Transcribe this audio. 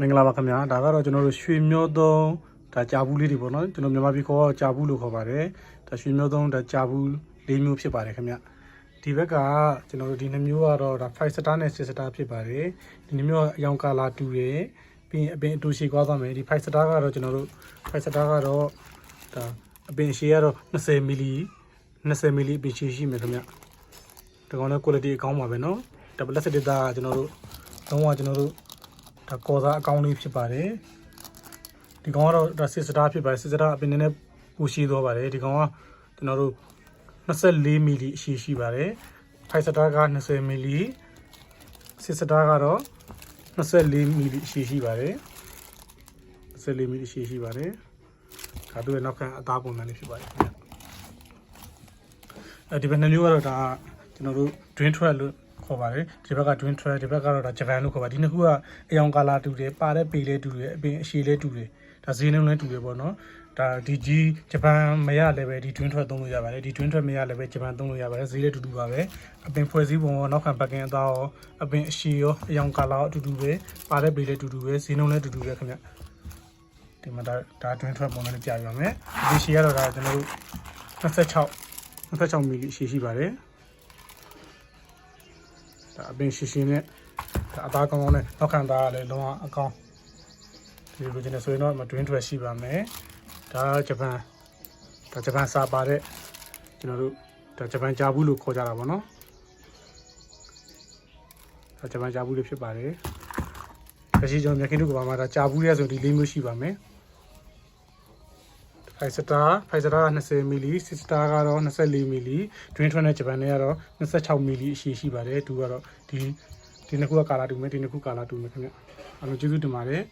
မင်္ဂလာပါခင်ဗျာဒါကတော့ကျွန်တော်တို့ရွှေမျိုးသုံးဒါကြာဘူးလေးတွေပေါ့နော်ကျွန်တော်မြန်မာပြည်ခေါ်တော့ကြာဘူးလို့ခေါ်ပါတယ်ဒါရွှေမျိုးသုံးဒါကြာဘူးလေးမျိုးဖြစ်ပါတယ်ခင်ဗျဒီဘက်ကကျွန်တော်တို့ဒီနှစ်မျိုးကတော့ဒါ5 star နဲ့6 star ဖြစ်ပါတယ်ဒီနှစ်မျိုးကအယောင်ကာလာတူတယ်ပြီးရင်အပင်အတူရှိသွားသွားမယ်ဒီ5 star ကတော့ကျွန်တော်တို့5 star ကတော့ဒါအပင်ရှိကတော့20မီလီ20မီလီအပင်ရှိရှိမယ်ခင်ဗျဒီကောင်လည်း quality အကောင်းပါပဲနော်ဒါ plastic ဒေတာကကျွန်တော်တို့လုံးဝကျွန်တော်တို့ ဒါကော်စားအကောင့်လေးဖြစ်ပါတယ်ဒီကောင်ကတော့ဒါစစ်စတာဖြစ်ပါတယ်စစ်စတာအပင်နည်းနည်းပူရှိသွားပါတယ်ဒီကောင်ကကျွန်တော်တို့24မီလီအရှိရှိပါတယ်ဖိုက်စတာက20မီလီစစ်စတာကတော့24မီလီအရှိရှိပါတယ်24မီလီအရှိရှိပါတယ်ဒါတို့ရဲ့နောက်ခံအသားပုံစံလေးဖြစ်ပါတယ်ခင်ဗျအဲဒီဘက်နှစ်မျိုးကတော့ဒါကျွန်တော်တို့ drain track လို့ ခေါ်ပါတယ်ဒီဘက်က drain track ဒီဘက်ကတော့ဒါဂျပန်လို့ခေါ်ပါဒီနှစ်ခုကအယောင်ကာလာတူတယ်ပါတဲ့ပေလေးတူတယ်အပင်အရှည်လေးတူတယ်ဒါဈေးနှုန်းလည်းတူတယ်ပေါ့နော်ဒါဒီကြီးဂျပန်မရလည်းပဲဒီ drain track သုံးလို့ရပါတယ်ဒီ drain track မရလည်းပဲဂျပန်သုံးလို့ရပါတယ်ဈေးလည်းတူတူပါပဲအပင်ဖွဲ့စည်းပုံရောနောက်ခံဘက်ကင်အသားရောအပင်အရှည်ရောအယောင်ကာလာရောအတူတူပဲပါတဲ့ပေလေးတူတူပဲဈေးနှုန်းလည်းတူတူပဲခင်ဗျဒီမှာဒါဒါ drain track ပုံစံနဲ့ပြပြပါမယ်ဒီရှည်ကတော့ဒါကျွန်တော်တို့26 26မီလီရှည်ရှိပါတယ် ဒါအပင်ရှည်ရှည်နဲ့ဒါအသားကောင်းကောင်းနဲ့နောက်ခံသားကလည်းလုံးဝအကောင်းဒီလိုချင်နေဆိုရင်တော့မတွင်းထွက်ရှိပါမယ်ဒါဂျပန်ဒါဂျပန်စာပါတဲ့ကျွန်တော်တို့ဒါဂျပန်ဂျာဘူးလို့ခေါ်ကြတာပေါ့နော်ဒါဂျပန်ဂျာဘူးလေးဖြစ်ပါတယ်တရှိကျွန်တော်မြခင်တို့ကဘာမှဒါဂျာဘူးရဲဆိုဒီလေးမျိုးရှိပါမယ် ဖိုင်စတာဖိုင်စတာက20မီလီစစ်စတာကတော့24မီလီတွင်းထွက်တဲ့ဂျပန်နဲ့ကတော့26မီလီအရှိရှိပါတယ်သူကတော့ဒီဒီနှစ်ခုကကာလာတူမယ်ဒီနှစ်ခုကာလာတူမယ်ခင်ဗျအားလုံးကျေးဇူးတင်ပါတယ်